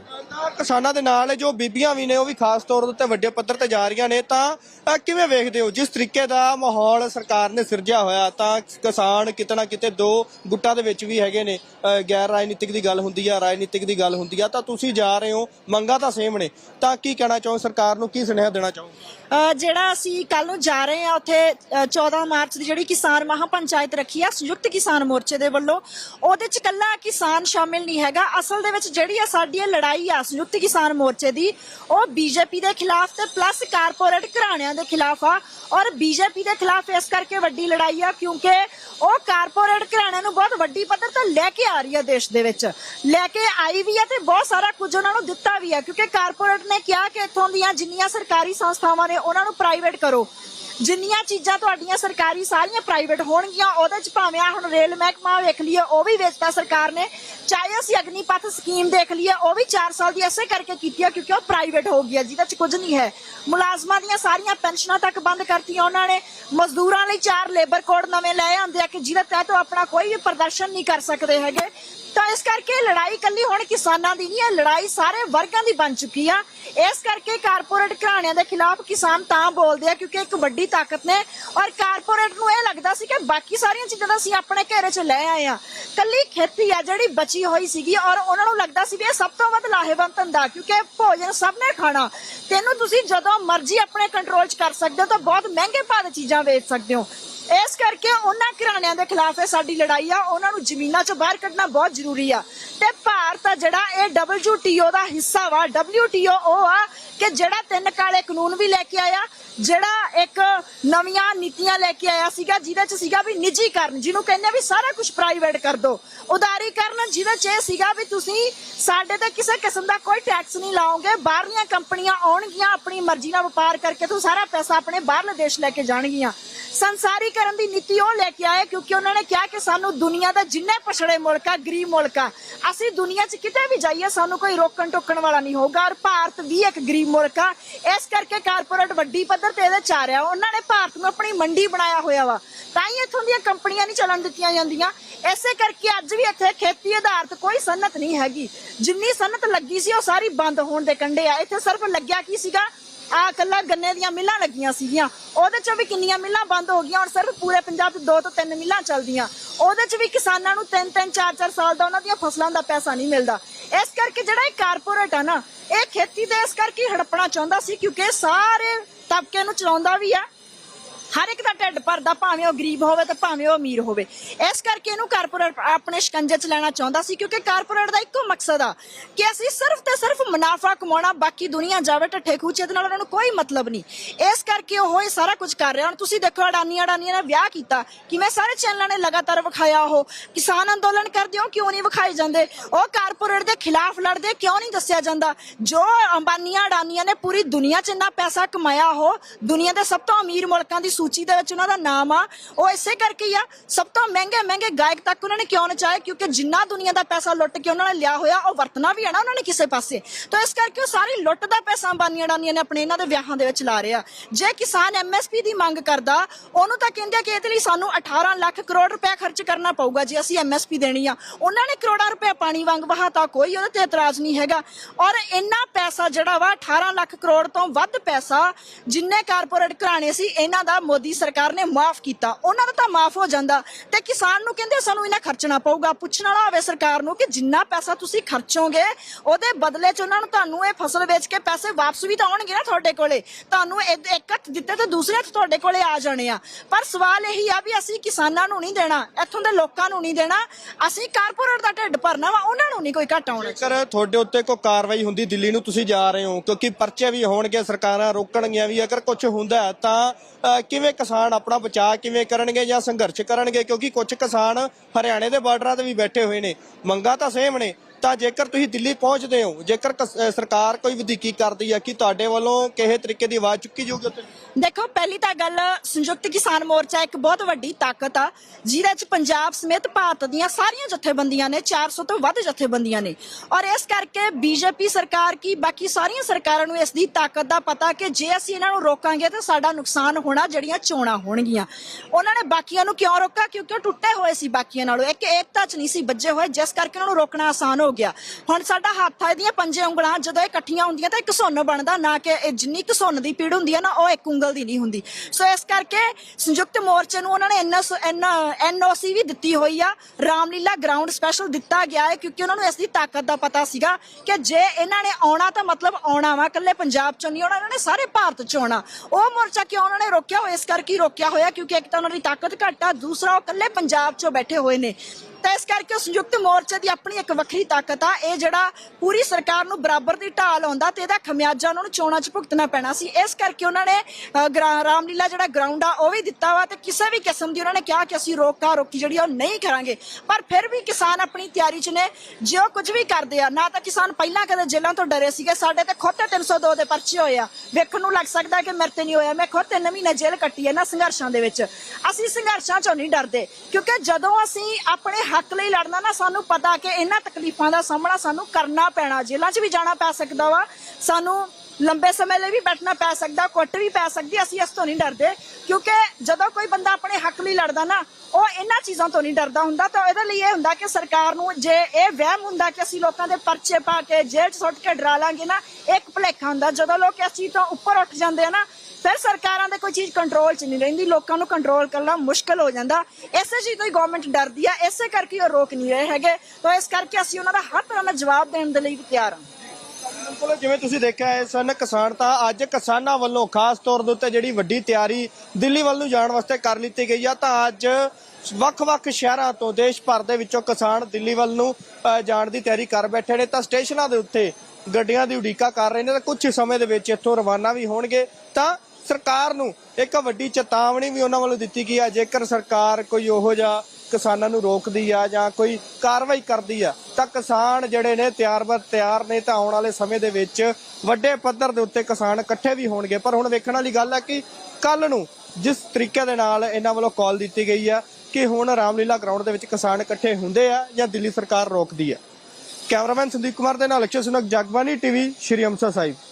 ਕਿਸਾਨਾਂ ਦੇ ਨਾਲ ਜੋ ਬੀਬੀਆਂ ਵੀ ਨੇ, ਉਹ ਵੀ ਖਾਸ ਤੌਰ ਉੱਤੇ ਵੱਡੇ ਪੱਧਰ ਤੇ ਜਾ ਰਹੀਆਂ ਨੇ, ਤਾਂ ਕਿਵੇਂ ਵੇਖਦੇ ਹੋ? ਜਿਸ ਤਰੀਕੇ ਦਾ ਮਾਹੌਲ ਸਰਕਾਰ ਨੇ ਸਿਰਜਿਆ ਹੋਇਆ, ਤਾਂ ਕਿਸਾਨ ਕਿਤੇ ਨਾ ਕਿਤੇ ਦੋ ਗੁੱਟਾਂ ਦੇ ਵਿੱਚ ਵੀ ਹੈਗੇ ਨੇ ਗੈਰ ਰਾਜਨੀਤਿਕ ਦੀ ਗੱਲ ਹੁੰਦੀ ਆ, ਰਾਜਨੀਤਿਕ ਦੀ ਗੱਲ ਹੁੰਦੀ ਆ, ਤਾਂ ਤੁਸੀਂ ਜਾ ਰਹੇ ਹੋ, ਮੰਗਾ ਤਾਂ ਸੇਮ ਨੇ, ਤਾਂ ਕੀ ਕਹਿਣਾ ਚਾਹੋ ਸਰਕਾਰ ਨੂੰ ਕੀ ਸੁਨੇਹਾ ਦੇਣਾ ਚਾਹੋ ਜਿਹੜਾ ਅਸੀਂ ਕੱਲ ਨੂੰ ਜਾ ਰਹੇ ਹਾਂ ਉੱਥੇ 14 ਮਾਰਚ ਦੀ ਜਿਹੜੀ ਕਿਸਾਨ ਮਹਾਪੰਚਾਇਤ ਰੱਖੀ ਆ, ਸੰਯੁਕਤ ਕਿਸਾਨ ਮੋਰਚੇ ਦੇ ਵੱਲੋਂ, ਉਹਦੇ ਚ ਕੱਲਾ ਕਿਸਾਨ ਸ਼ਾਮਿਲ ਨਹੀਂ ਹੈਗਾ। ਅਸਲ ਦੇ ਵਿੱਚ ਜਿਹੜੀ ਆ ਸਾਡੀ ਇਹ ਲੜਾਈ ਆ, ਸੰਯੁਕਤ ਕਿਸਾਨ ਮੋਰਚੇ ਦੀ, ਉਹ ਬੀਜੇਪੀ ਦੇ ਖਿਲਾਫ ਤੇ ਪਲੱਸ ਕਾਰਪੋਰੇਟ ਘਰਾਣਿਆਂ ਦੇ ਖਿਲਾਫ ਆ, ਔਰ ਬੀਜੇਪੀ ਦੇ ਖਿਲਾਫ ਇਸ ਕਰਕੇ ਵੱਡੀ ਲੜਾਈ ਆ, ਕਿਉਂਕਿ ਉਹ ਕਾਰਪੋਰੇਟ ਘਰਾਣਿਆਂ ਨੂੰ ਬਹੁਤ ਵੱਡੀ ਪੱਧਰ ਤੇ ਲੈ ਕੇ ਆ ਰਹੀ ਹੈ ਦੇਸ਼ ਦੇ ਵਿੱਚ। ਲੈ ਕੇ ਆਈ ਵੀ ਹੈ ਤੇ ਬਹੁਤ ਸਾਰਾ ਕੁਝ ਉਹਨਾਂ ਨੂੰ ਦਿੱਤਾ ਵੀ ਹੈ। ਕਿਉਂਕਿ ਕਾਰਪੋਰੇਟ ਨੇ ਕਿਹਾ ਕਿ ਇੱਥੋਂ ਦੀਆਂ ਜਿੰਨੀਆਂ ਸਰਕਾਰੀ ਸੰਸਥਾਵਾਂ ਨੇ ਉਹਨਾਂ ਨੂੰ ਪ੍ਰਾਈਵੇਟ ਕਰੋ। ਜਿੰਨੀਆਂ ਚੀਜ਼ਾਂ ਤੁਹਾਡੀਆਂ ਸਰਕਾਰੀ ਸਾਰੀਆਂ ਪ੍ਰਾਈਵੇਟ ਹੋਣਗੀਆਂ, ਉਹਦੇ ਚ ਭਾਵੇਂ ਆਹ ਹੁਣ ਰੇਲ ਮਹਿਕਮਾ ਵੇਖ ਲਈਏ, ਉਹ ਵੀ ਵੇਚਤਾ ਸਰਕਾਰ ਨੇ, ਚਾਹੇ ਅਸੀਂ ਅਗਨੀਪਥ ਸਕੀਮ ਦੇਖ ਲਈਏ, ਉਹ ਵੀ 4 ਸਾਲ ਦੀ ਐਸੇ ਕਰਕੇ ਕੀਤੀ ਆ, ਕਿਉਂਕਿ ਉਹ ਪ੍ਰਾਈਵੇਟ ਹੋ ਗਈ ਆ, ਜਿਹਦੇ ਚ ਕੁਝ ਨਹੀਂ ਹੈ। ਮੁਲਾਜ਼ਮਾਂ ਦੀਆਂ ਸਾਰੀਆਂ ਪੈਨਸ਼ਨਾਂ ਤੱਕ ਬੰਦ ਕਰਤੀਆਂ ਉਹਨਾਂ ਨੇ। ਮਜ਼ਦੂਰਾਂ ਲਈ ਚਾਰ ਲੇਬਰ ਕੋਡ ਨਵੇਂ ਲਏ ਆਂਦੇ ਆ ਕਿ ਜਿਹਦੇ ਤਹਿਤ ਉਹ ਆਪਣਾ ਕੋਈ ਵੀ ਪ੍ਰਦਰਸ਼ਨ ਨਹੀਂ ਕਰ ਸਕਦੇ ਹੈਗੇ। ਤਾਂ ਇਸ ਕਰਕੇ ਲੜਾਈ ਕੱਲੀ ਹੁਣ ਕਿਸਾਨਾਂ ਦੀ ਨਹੀਂ ਹੈ, ਲੜਾਈ ਸਾਰੇ ਵਰਗਾਂ ਦੀ ਬਣ ਚੁੱਕੀ ਆ। ਇਸ ਕਰਕੇ ਕਾਰਪੋਰੇਟ ਘਰਾਣਿਆਂ ਦੇ ਖਿਲਾਫ ਕਿਸਾਨ ਤਾਂ ਬੋਲਦੇ ਆ ਕਿਉਂਕਿ ਇੱਕ ਵੱਡੀ ਤਾਕਤ ਨੇ। ਔਰ ਕਾਰਪੋਰੇਟ ਨੂੰ ਇਹ ਲੱਗਦਾ ਸੀ ਕਿ ਬਾਕੀ ਸਾਰੀਆਂ ਚੀਜ਼ਾਂ ਤਾਂ ਅਸੀਂ ਆਪਣੇ ਘੇਰੇ 'ਚ ਲੈ ਆਏ ਆ। ਕੱਲੀ ਖੇਤੀ ਆ ਜਿਹੜੀ ਬਚੀ ਹੋਈ ਸੀਗੀ ਔਰ ਉਹਨਾਂ ਨੂੰ ਲੱਗਦਾ ਸੀ ਵੀ ਇਹ ਸਭ ਤੋਂ ਵੱਧ ਲਾਹੇਵੰਦ ਧੰਦਾ ਕਿਉਂਕਿ ਭੋਜਨ ਸਭ ਨੇ ਖਾਣਾ। ਤੈਨੂੰ ਤੁਸੀਂ ਜਦੋਂ ਮਰਜ਼ੀ ਆਪਣੇ ਕੰਟਰੋਲ 'ਚ ਕਰ ਸਕਦੇ ਹੋ ਤਾਂ ਬਹੁਤ ਮਹਿੰਗੇ ਭਾਅ ਦੀਆਂ ਚੀਜ਼ਾਂ ਵੇਚ ਸਕਦੇ ਹੋ। ਇਸ ਕਰਕੇ ਉਹਨਾਂ ਘਰਾਣਿਆਂ ਦੇ ਖਿਲਾਫ ਇਹ ਸਾਡੀ ਲੜਾਈ ਆ, ਉਹਨਾਂ ਨੂੰ ਜ਼ਮੀਨਾਂ 'ਚੋਂ ਬਾਹਰ ਕੱਢਣਾ ਬਹੁਤ ਜ਼ਰੂਰੀ ਆ। ਤੇ ਭਾਰਤ ਆ ਜਿਹੜਾ ਇਹ WTO ਦਾ ਹਿੱਸਾ ਵਾ WTO ਉਹ ਆ ਕਿ ਜਿਹੜਾ ਤਿੰਨ ਕਾਲੇ ਕਾਨੂੰਨ ਵੀ ਲੈ ਕੇ ਆਇਆ ਜਿਹੜਾ ਇੱਕ ਨਵੀਆਂ ਨੀਤੀਆਂ ਲੈ ਕੇ ਆਇਆ ਸੀਗਾ, ਜਿਹਦੇ 'ਚ ਸੀਗਾ ਵੀ ਨਿੱਜੀਕਰਨ, ਜਿਹਨੂੰ ਕਹਿੰਦੇ ਆ ਵੀ ਸਾਰਾ ਕੁਝ ਪ੍ਰਾਈਵੇਟ ਕਰ ਦੋ। ਉਦਾਰੀਕਰਨ ਜਿਹਦੇ 'ਚ ਇਹ ਸੀਗਾ ਵੀ ਤੁਸੀਂ ਸਾਡੇ ਤੇ ਕਿਸੇ ਕਿਸਮ ਦਾ ਕੋਈ ਟੈਕਸ ਨਹੀਂ ਲਾਓਗੇ, ਬਾਹਰਲੀਆਂ ਕੰਪਨੀਆਂ ਆਉਣਗੀਆਂ, ਆਪਣੀ ਮਰਜ਼ੀ ਨਾਲ ਵਪਾਰ ਕਰਕੇ ਤੋਂ ਸਾਰਾ ਪੈਸਾ ਆਪਣੇ ਬਾਹਰਲੇ ਦੇਸ਼ ਲੈ ਕੇ ਜਾਣਗੀਆਂ। ਸੰਸਾਰੀਕਰਨ ਦੀ ਨੀਤੀ ਉਹ ਲੈ ਕੇ ਆਏ, ਕਿਉਂਕਿ ਉਹਨਾਂ ਨੇ ਕਿਹਾ ਕਿ ਸਾਨੂੰ ਦੁਨੀਆ ਦਾ ਜਿੰਨੇ ਪਛੜੇ ਮੁਲਕ ਆ, ਗਰੀਬ ਮੁਲਕ ਆ, ਅਸੀਂ ਦੁਨੀਆ 'ਚ ਕਿਤੇ ਵੀ ਜਾਈਏ, ਸਾਨੂੰ ਕੋਈ ਰੋਕਣ ਟੋਕਣ ਵਾਲਾ ਨਹੀਂ ਹੋਊਗਾ। ਔਰ ਭਾਰਤ ਵੀ ਇੱਕ ਗਰੀਬ ਮੁਲਕ ਆ। ਇਸ ਕਰਕੇ ਕਾਰਪੋਰੇਟ ਵੱਡੀ ਪੱਧਰ ਤੇ ਇਹਦੇ ਚ ਉਹਨਾਂ ਨੇ ਭਾਰਤ ਨੂੰ ਆਪਣੀ ਮੰਡੀ ਬਣਾਇਆ ਹੋਇਆ ਵਾ। ਤਾਂ ਹੀ ਇੱਥੋਂ ਦੀਆਂ ਕੰਪਨੀਆਂ ਨਹੀਂ ਚੱਲਣ ਦਿੱਤੀਆਂ ਜਾਂਦੀਆਂ। ਐਸੇ ਕਰਕੇ ਅੱਜ ਵੀ ਇੱਥੇ ਖੇਤੀ ਆਧਾਰਿਤ ਕੋਈ ਸਨਅਤ ਨਹੀਂ ਹੈਗੀ। ਜਿੰਨੀ ਸਨਅਤ ਲੱਗੀ ਸੀ, ਉਹ ਸਾਰੀ ਬੰਦ ਹੋਣ ਦੇ ਕੰਢੇ ਆ। ਇੱਥੇ ਸਿਰਫ ਲੱਗਿਆ ਕੀ ਸੀਗਾ? ਆ ਕੱਲਾ ਗੰਨੇ ਦੀਆਂ ਮਿੱਲਾਂ ਲੱਗੀਆਂ ਸੀਗੀਆਂ। ਉਹਦੇ ਚੋਂ ਵੀ ਕਿੰਨੀਆਂ ਮਿੱਲਾਂ ਬੰਦ ਹੋ ਗਈਆਂ, ਹੁਣ ਸਿਰਫ ਪੂਰੇ ਪੰਜਾਬ 'ਚ ਦੋ ਤੋਂ ਤਿੰਨ ਮਿੱਲਾਂ ਚੱਲਦੀਆਂ। ਉਹਦੇ 'ਚ ਵੀ ਕਿਸਾਨਾਂ ਨੂੰ ਤਿੰਨ ਤਿੰਨ, ਚਾਰ ਚਾਰ ਸਾਲ ਦਾ ਉਹਨਾਂ ਦੀਆਂ ਫਸਲਾਂ ਦਾ ਪੈਸਾ ਨਹੀਂ ਮਿਲਦਾ। ਇਸ ਕਰਕੇ ਜਿਹੜਾ ਇਹ ਕਾਰਪੋਰੇਟ ਆ ਨਾ, ਇਹ ਖੇਤੀ ਦੇ ਇਸ ਕਰਕੇ ਹੜਪਣਾ ਚਾਹੁੰਦਾ ਸੀ ਕਿਉਂਕਿ ਸਾਰੇ ਤਬਕੇ ਨੂੰ ਚਲਾਉਂਦਾ ਵੀ ਆ ਹਰ ਇੱਕ ਦਾ ਢਿੱਡ ਭਰਦਾ, ਭਾਵੇਂ ਉਹ ਗਰੀਬ ਹੋਵੇ ਤੇ ਭਾਵੇਂ ਉਹ ਅਮੀਰ ਹੋਵੇ। ਇਸ ਕਰਕੇ ਇਹਨੂੰ ਕਾਰਪੋਰੇਟ ਆਪਣੇ ਸ਼ਿਕੰਜੇ 'ਚ ਲੈਣਾ ਚਾਹੁੰਦਾ ਸੀ, ਕਿਉਂਕਿ ਕਾਰਪੋਰੇਟ ਦਾ ਇੱਕੋ ਮਕਸਦ ਆ ਕਿ ਅਸੀਂ ਸਿਰਫ ਤੇ ਸਿਰਫ ਮੁਨਾਫਾ ਕਮਾਉਣਾ, ਬਾਕੀ ਦੁਨੀਆ ਜਾਵੇ ਢੱਠੇ ਖੂਚੇ ਦੇ ਨਾਲ ਉਹਨਾਂ ਨੂੰ ਕੋਈ ਮਤਲਬ ਨਹੀਂ। ਇਸ ਕਰਕੇ ਉਹ ਇਹ ਸਾਰਾ ਕੁਝ ਕਰ ਰਿਹਾ। ਹੁਣ ਤੁਸੀਂ ਦੇਖੋ ਅਡਾਨੀ ਅਡਾਨੀ ਨੇ ਵਿਆਹ ਕੀਤਾ। ਕਿਵੇਂ ਸਾਰੇ ਚੈਨਲਾਂ ਨੇ ਲਗਾਤਾਰ ਵਿਖਾਇਆ ਉਹ? ਕਿਸਾਨ ਅੰਦੋਲਨ ਕਰਦੇ ਹੋ? ਕਿਉਂ ਨਹੀਂ ਵਿਖਾਏ ਜਾਂਦੇ? ਉਹ ਕਾਰਪੋਰੇਟ ਦੇ ਖਿਲਾਫ ਲੜਦੇ ਕਿਉਂ ਨਹੀਂ ਦੱਸਿਆ ਜਾਂਦਾ? ਜੋ ਅੰਬਾਨੀਆਂ ਅਡਾਨੀਆਂ ਨੇ ਪੂਰੀ ਦੁਨੀਆ 'ਚ ਇੰਨਾ ਪੈਸਾ ਕਮਾਇਆ ਉਹ, ਦੁਨੀਆ ਦੇ ਸਭ ਤੋਂ ਅਮੀਰ ਮੁਲਕਾਂ ਦੀ ਸੂਚੀ ਦੇ ਵਿੱਚ ਉਹਨਾਂ ਦਾ ਨਾਮ ਆ। ਉਹ ਇਸੇ ਕਰਕੇ ਹੀ ਆ, ਸਭ ਤੋਂ ਮਹਿੰਗੇ ਮਹਿੰਗੇ ਗਾਇਕ ਤੱਕ ਉਹਨਾਂ ਨੇ ਕਿਉਂ ਨਚਾਏ ਕਿਉਂਕਿ ਜਿੰਨਾ ਦੁਨੀਆ ਦਾ ਪੈਸਾ ਲੁੱਟ ਕੇ ਉਹਨਾਂ ਨੇ ਲਿਆ ਹੋਇਆ, ਉਹ ਵਰਤਣਾ ਵੀ ਹੈ ਨਾ ਉਹਨਾਂ ਨੇ ਕਿਸੇ ਪਾਸੇ। ਤਾਂ ਇਸ ਕਰਕੇ ਉਹ ਸਾਰੀ ਲੁੱਟ ਦਾ ਪੈਸਾ ਅੰਬਾਨੀਆਂ ਅਡਾਨੀਆਂ ਨੇ ਆਪਣੇ ਇਹਨਾਂ ਦੇ ਵਿਆਹਾਂ ਦੇ ਵਿੱਚ ਲਾ ਰਿਹਾ ਜੇ ਕਿਸਾਨ ਐਮਐਸਪੀ ਦੀ ਮੰਗ ਕਰਦਾ, ਉਹਨੂੰ ਤਾਂ ਕਹਿੰਦੇ ਕਿ ਇਹਦੇ ਲਈ ਸਾਨੂੰ 18 ਲੱਖ ਕਰੋੜ ਰੁਪਏ ਖਰਚ ਕਰਨਾ ਪਊਗਾ ਜੇ ਅਸੀਂ ਐਮਐਸਪੀ ਦੇਣੀ ਆ। ਉਹਨਾਂ ਨੇ ਕਰੋੜਾਂ ਰੁਪਏ ਪਾਣੀ ਵਾਂਗ ਵਹਾਤਾ ਕੋਈ ਉਹਦੇ ਤੇ ਇਤਰਾਜ਼ ਨਹੀਂ ਹੈਗਾ। ਔਰ ਇੰਨਾ ਪੈਸਾ ਜਿਹੜਾ ਵਾ 18 ਲੱਖ ਕਰੋੜ ਤੋਂ ਵੱਧ ਪੈਸਾ ਜਿੰਨੇ ਕਾਰਪੋਰੇਟ ਘਰਾਣੇ ਸੀ, ਇਹਨਾਂ ਦਾ ਮੋਦੀ ਸਰਕਾਰ ਨੇ ਮਾਫ ਕੀਤਾ ਉਹਨਾਂ ਦਾ ਤਾਂ ਮਾਫ ਹੋ ਜਾਂਦਾ ਤੇ ਕਿਸਾਨ ਨੂੰ ਕਹਿੰਦੇ ਸਾਨੂੰ ਇਹਨਾਂ ਖਰਚਣਾ ਪਊਗਾ ਪੁੱਛਣ ਵਾਲਾ ਹੋਵੇ ਸਰਕਾਰ ਨੂੰ ਕਿ ਜਿੰਨਾ ਪੈਸਾ ਤੁਸੀਂ ਖਰਚੋਗੇ ਉਹਦੇ ਬਦਲੇ 'ਚ ਉਹਨਾਂ ਨੂੰ ਤੁਹਾਨੂੰ ਇਹ ਫਸਲ ਵੇਚ ਕੇ ਪੈਸੇ ਵਾਪਸ ਵੀ ਤਾਂ ਆਉਣਗੇ ਨਾ ਤੁਹਾਡੇ ਕੋਲੇ ਤੁਹਾਨੂੰ ਇਹ- ਇੱਕ ਹੱਥ ਦਿੱਤੇ ਤੇ ਦੂਸਰੇ ਹੱਥ ਤੁਹਾਡੇ ਕੋਲੇ ਆ ਜਾਣੇ ਆ। ਪਰ ਸਵਾਲ ਇਹੀ ਆ ਵੀ ਅਸੀਂ ਕਿਸਾਨਾਂ ਨੂੰ ਨਹੀਂ ਦੇਣਾ ਇੱਥੋਂ ਦੇ ਲੋਕਾਂ ਨੂੰ ਨਹੀਂ ਦੇਣਾ ਅਸੀਂ ਕਾਰਪੋਰੇਟ ਦਾ ਢਿੱਡ ਭਰਨਾ ਵਾ ਉਹਨਾਂ ਨੂੰ ਨਹੀਂ ਕੋਈ ਘੱਟ ਆਉਣਾ ਜੇਕਰ ਤੁਹਾਡੇ ਉੱਤੇ ਕੋਈ ਕਾਰਵਾਈ ਹੁੰਦੀ ਦਿੱਲੀ ਨੂੰ ਤੁਸੀਂ ਜਾ ਰਹੇ ਹੋ ਕਿਉਂਕਿ ਪਰਚੇ ਵੀ ਹੋਣਗੇ ਸਰਕਾਰਾਂ ਰੋਕਣਗੀਆਂ ਵੀ ਅਗਰ ਕੁਝ ਹੁੰਦਾ ਹੈ ਤਾਂ ਅ, ਕਿਵੇਂ ਕਿਸਾਨ ਆਪਣਾ ਬਚਾਅ ਕਿਵੇਂ ਕਰਨਗੇ ਜਾਂ ਸੰਘਰਸ਼ ਕਰਨਗੇ? ਕਿਉਂਕਿ ਕੁਝ ਕਿਸਾਨ ਹਰਿਆਣੇ ਦੇ ਬਾਰਡਰਾਂ ਤੇ ਵੀ ਬੈਠੇ ਹੋਏ ਨੇ। ਮੰਗਾ ਤਾਂ ਸੇਮ ਨੇ ਤਾਂ ਜੇਕਰ ਤੁਸੀਂ ਦਿੱਲੀ ਪਹੁੰਚਦੇ ਹੋ, ਜੇਕਰ ਸਰਕਾਰ ਕੋਈ ਵਧੀਕੀ ਕਰਦੀ ਹੈ ਕਿ ਤੁਹਾਡੇ ਵੱਲੋਂ ਕਿਸੇ ਤਰੀਕੇ ਦੀ ਆਵਾਜ਼ ਚੁੱਕੀ ਜਾਊਗੀ ਉੱਥੇ? ਦੇਖੋ, ਪਹਿਲੀ ਤਾਂ ਗੱਲ ਸੰਯੁਕਤ ਕਿਸਾਨ ਮੋਰਚਾ ਇੱਕ ਬਹੁਤ ਵੱਡੀ ਤਾਕਤ ਆ, ਜਿਹਦੇ ਚ ਪੰਜਾਬ ਸਮੇਤ ਭਾਰਤ ਦੀਆਂ ਸਾਰੀਆਂ ਜਥੇਬੰਦੀਆਂ ਨੇ 400 ਤੋਂ ਵੱਧ ਜਥੇਬੰਦੀਆਂ ਨੇ। ਔਰ ਇਸ ਕਰਕੇ ਬੀਜੇਪੀ ਸਰਕਾਰ ਕੀ, ਬਾਕੀ ਸਾਰੀਆਂ ਸਰਕਾਰਾਂ ਨੂੰ ਇਸ ਦੀ ਤਾਕਤ ਦਾ ਪਤਾ ਕਿ ਜੇ ਅਸੀਂ ਇਹਨਾਂ ਨੂੰ ਰੋਕਾਂਗੇ ਤਾਂ ਸਾਡਾ ਨੁਕਸਾਨ ਹੋਣਾ ਜਿਹੜੀਆਂ ਚੋਣਾਂ ਹੋਣਗੀਆਂ। ਉਹਨਾਂ ਨੇ ਬਾਕੀਆਂ ਨੂੰ ਕਿਉਂ ਰੋਕਾ ਕਿਉਂਕਿ ਉਹ ਟੁੱਟੇ ਹੋਏ ਸੀ ਬਾਕੀਆਂ ਨਾਲੋਂ। ਇੱਕ ਏਕਤਾ ਚ ਨਹੀਂ ਸੀ ਵੱਜੇ ਹੋਏ, ਜਿਸ ਕਰਕੇ ਉਹਨਾਂ ਨੂੰ ਰੋਕਣਾ ਆਸਾਨ ਹੋ ਗਿਆ। ਹੁਣ ਸਾਡਾ ਹੱਥ ਆ ਇਹਦੀਆਂ ਪੰਜੇ ਉਂਗਲਾਂ, ਜਦੋਂ ਇਹ ਇਕੱਠੀਆਂ ਹੁੰਦੀਆਂ ਤਾਂ ਇੱਕ ਸੁੰਨ ਬਣਦਾ, ਨਾ ਕਿ ਇਹ ਜਿੰਨੀ ਕੁ ਸੁੰਨ ਦੀ ਪੀੜ ਹੁੰਦੀ ਹੈ ਨਾ, ਉਹ ਇੱਕ ਉਂਗਲ ਦੀ ਨਹੀਂ ਹੁੰਦੀ। ਸੋ ਇਸ ਕਰਕੇ ਸੰਯੁਕਤ ਮੋਰਚੇ ਨੂੰ ਉਹਨਾਂ ਨੇ ਐਨਓਸੀ ਵੀ ਦਿੱਤੀ ਹੋਈ ਆ। ਰਾਮਲੀਲਾ ਗਰਾਊਂਡ ਸਪੈਸ਼ਲ ਦਿੱਤਾ ਗਿਆ ਹੈ, ਕਿਉਂਕਿ ਉਹਨਾਂ ਨੂੰ ਇਸ ਦੀ ਤਾਕਤ ਦਾ ਪਤਾ ਸੀਗਾ ਕਿ ਜੇ ਇਹਨਾਂ ਨੇ ਆਉਣਾ ਤਾਂ ਮਤਲਬ ਆਉਣਾ ਵਾ, ਇਕੱਲੇ ਪੰਜਾਬ ਚੋਂ ਨਹੀਂ ਆਉਣਾ, ਇਹਨਾਂ ਨੇ ਸਾਰੇ ਭਾਰਤ ਚੋਂ ਆਉਣਾ। ਉਹ ਮੋਰਚਾ ਕਿਉਂ ਉਹਨਾਂ ਨੇ ਰੋਕਿਆ? ਹੋਇਆ ਇਸ ਕਰਕੇ ਰੋਕਿਆ ਹੋਇਆ, ਕਿਉਂਕਿ ਇੱਕ ਤਾਂ ਉਹਨਾਂ ਦੀ ਤਾਕਤ ਘੱਟ ਆ, ਦੂਸਰਾ ਉਹ ਇਕੱਲੇ ਪੰਜਾਬ ਚੋਂ ਬੈਠੇ ਹੋਏ ਨੇ। ਤਾਂ ਇਸ ਕਰਕੇ ਉਹ ਸੰਯੁਕਤ ਮੋਰਚੇ ਦੀ ਆਪਣੀ ਇੱਕ ਵੱਖਰੀ ਤਾਕਤ ਆ, ਇਹ ਜਿਹੜਾ ਪੂਰੀ ਸਰਕਾਰ ਨੂੰ ਬਰਾਬਰ ਦੀ ਢਾਲ ਆਉਂਦਾ ਤੇ ਇਹਦਾ ਖਮਿਆਜਾ ਉਹਨਾਂ ਨੂੰ ਚੋਣਾਂ 'ਚ ਭੁਗਤਣਾ ਪੈਣਾ ਸੀ। ਇਸ ਕਰਕੇ ਉਹਨਾਂ ਨੇ ਰਾਮਲੀਲਾ ਜਿਹੜਾ ਗਰਾਊਂਡ ਆ, ਉਹ ਵੀ ਦਿੱਤਾ ਵਾ ਤੇ ਕਿਸੇ ਵੀ ਕਿਸਮ ਦੀ ਉਹਨਾਂ ਨੇ ਕਿਹਾ ਕਿ ਅਸੀਂ ਰੋਕਾ, ਰੋਕੀ ਜਿਹੜੀ ਉਹ ਨਹੀਂ ਕਰਾਂਗੇ। ਪਰ ਫਿਰ ਵੀ ਕਿਸਾਨ ਆਪਣੀ ਤਿਆਰੀ 'ਚ ਨੇ ਜੇ ਉਹ ਕੁਝ ਵੀ ਕਰਦੇ ਆ, ਨਾ ਤਾਂ ਕਿਸਾਨ ਪਹਿਲਾਂ ਕਦੇ ਜੇਲ੍ਹਾਂ ਤੋਂ ਡਰੇ ਸੀਗੇ, ਸਾਡੇ ਤੇ ਖੁਦ ਤੇ 302 ਦੇ ਪਰਚੇ ਹੋਏ ਆ। ਵੇਖਣ ਨੂੰ ਲੱਗ ਸਕਦਾ ਕਿ ਮੇਰੇ ਤੇ ਨਹੀਂ ਹੋਇਆ, ਮੈਂ ਖੁਦ ਤਿੰਨ ਮਹੀਨੇ ਜੇਲ੍ਹ ਕੱਟੀ ਹੈ ਨਾ ਸੰਘਰਸ਼ਾਂ ਦੇ ਵਿੱਚ। ਅਸੀਂ ਸੰਘਰਸ਼ਾਂ 'ਚੋਂ ਨਹੀਂ ਡਰਦੇ, ਕਿਉਂਕਿ ਜਦੋਂ ਅਸੀਂ ਆਪਣੇ ਹੱਕ ਲਈ ਲੜਨਾ ਨਾ, ਸਾਨੂੰ ਪਤਾ ਕਿ ਇਹਨਾਂ ਤਕਲੀਫਾਂ ਦਾ ਸਾਹਮਣਾ ਸਾਨੂੰ ਕਰਨਾ ਪੈਣਾ, ਜੇਲ੍ਹਾਂ 'ਚ ਵੀ ਜਾਣਾ ਪੈ ਸਕਦਾ ਵਾ। ਸਾਨੂੰ ਲੰਬੇ ਸਮੇਂ ਲਈ ਵੀ ਬੈਠਣਾ ਪੈ ਸਕਦਾ, ਕੁੱਟ ਵੀ ਪੈ ਸਕਦੀ, ਅਸੀਂ ਇਸ ਤੋਂ ਨਹੀਂ ਡਰਦੇ। ਕਿਉਂਕਿ ਜਦੋਂ ਕੋਈ ਬੰਦਾ ਆਪਣੇ ਹੱਕ ਲਈ ਲੜਦਾ ਨਾ, ਉਹ ਇਹਨਾਂ ਚੀਜ਼ਾਂ ਤੋਂ ਨਹੀਂ ਡਰਦਾ ਹੁੰਦਾ, ਤਾਂ ਇਹਦੇ ਲਈ ਇਹ ਹੁੰਦਾ ਕਿ ਸਰਕਾਰ ਨੂੰ ਜੇ ਇਹ ਵਹਿਮ ਹੁੰਦਾ ਕਿ ਅਸੀਂ ਲੋਕਾਂ ਦੇ ਪਰਚੇ ਪਾ ਕੇ ਜੇਲ੍ਹ 'ਚ ਸੁੱਟ ਕੇ ਡਰਾ ਲਾਂਗੇ ਨਾ ਇੱਕ ਭੁਲੇਖਾ ਹੁੰਦਾ। ਜਦੋਂ ਲੋਕ ਇਸ ਚੀਜ਼ ਤੋਂ ਉੱਪਰ ਉੱਠ ਜਾਂਦੇ ਆ ਨਾ, ਫਿਰ ਸਰਕਾਰਾਂ ਦੇ ਕੋਈ ਚੀਜ਼ ਕੰਟਰੋਲ 'ਚ ਨਹੀਂ ਰਹਿੰਦੀ, ਲੋਕਾਂ ਨੂੰ ਕੰਟਰੋਲ ਕਰਨਾ ਮੁਸ਼ਕਲ ਹੋ ਜਾਂਦਾ। ਇਸੇ ਚੀਜ਼ ਤੋਂ ਹੀ ਗਵਰਨਮੈਂਟ ਡਰਦੀ ਆ, ਇਸੇ ਕਰਕੇ ਉਹ ਰੋਕ ਨਹੀਂ ਰਹੇ ਹੈਗੇ। ਤਾਂ ਇਸ ਕਰਕੇ ਅਸੀਂ ਉਹਨਾਂ ਦਾ ਹਰ ਤਰ੍ਹਾਂ ਦਾ ਜਵਾਬ ਦੇਣ ਦੇ ਲਈ ਤਿਆਰ ਹਾਂ। ਬਿਲਕੁਲ ਜਿਵੇਂ ਤੁਸੀਂ ਦੇਖਿਆ ਹੈ ਸਨ ਕਿਸਾਨ ਤਾਂ ਅੱਜ ਕਿਸਾਨਾਂ ਵੱਲੋਂ ਖਾਸ ਤੌਰ ਦੇ ਉੱਤੇ ਜਿਹੜੀ ਵੱਡੀ ਤਿਆਰੀ ਦਿੱਲੀ ਵੱਲ ਨੂੰ ਜਾਣ ਵਾਸਤੇ ਕਰ ਲਿੱਤੀ ਗਈ ਆ, ਤਾਂ ਅੱਜ ਵੱਖ-ਵੱਖ ਸ਼ਹਿਰਾਂ ਤੋਂ ਦੇਸ਼ ਭਰ ਦੇ ਵਿੱਚੋਂ ਕਿਸਾਨ ਦਿੱਲੀ ਵੱਲ ਨੂੰ ਜਾਣ ਦੀ ਤਿਆਰੀ ਕਰ ਬੈਠੇ ਨੇ। ਤਾਂ ਸਟੇਸ਼ਨਾਂ ਦੇ ਉੱਤੇ ਗੱਡੀਆਂ ਦੀ ਉਡੀਕਾ ਕਰ ਰਹੇ ਨੇ, ਤਾਂ ਕੁਝ ਸਮੇਂ ਦੇ ਵਿੱਚ ਇੱਥੋਂ ਰਵਾਨਾ ਵੀ ਹੋਣਗੇ। ਤਾਂ ਸਰਕਾਰ ਨੂੰ ਇੱਕ ਵੱਡੀ ਚੇਤਾਵਨੀ ਵੀ ਉਹਨਾਂ ਵੱਲੋਂ ਦਿੱਤੀ ਗਈ ਆ। ਜੇਕਰ ਸਰਕਾਰ ਕੋਈ ਉਹੋ ਜਿਹਾ ਕਿਸਾਨਾਂ ਨੂੰ ਰੋਕਦੀ ਆ ਜਾਂ ਕੋਈ ਕਾਰਵਾਈ ਕਰਦੀ ਆ, ਤਾਂ ਕਿਸਾਨ ਜਿਹੜੇ ਨੇ ਤਿਆਰ ਬਰ ਤਿਆਰ ਨੇ ਤਾਂ ਆਉਣ ਵਾਲੇ ਸਮੇਂ ਦੇ ਵਿੱਚ ਵੱਡੇ ਪੱਧਰ ਦੇ ਉੱਤੇ ਕਿਸਾਨ ਇਕੱਠੇ ਵੀ ਹੋਣਗੇ। ਪਰ ਹੁਣ ਵੇਖਣ ਵਾਲੀ ਗੱਲ ਹੈ ਕਿ ਕੱਲ ਨੂੰ ਜਿਸ ਤਰੀਕੇ ਦੇ ਨਾਲ ਇਹਨਾਂ ਵੱਲੋਂ ਕਾਲ ਦਿੱਤੀ ਗਈ ਆ ਕਿ ਹੁਣ ਰਾਮਲੀਲਾ ਗਰਾਊਂਡ ਦੇ ਵਿੱਚ ਕਿਸਾਨ ਇਕੱਠੇ ਹੁੰਦੇ ਆ ਜਾਂ ਦਿੱਲੀ ਸਰਕਾਰ ਰੋਕਦੀ ਆ। ਕੈਮਰਾਮੈਨ ਸੰਦੀਪ ਕੁਮਾਰ ਦੇ ਨਾਲ ਅਕਸ਼ੇ ਸੁਨਕ ਜਗਬਾਨੀ ਟੀਵੀ, ਸ਼੍ਰੀ ਅੰਮ੍ਰਿਤਸਰ ਸਾਹਿਬ।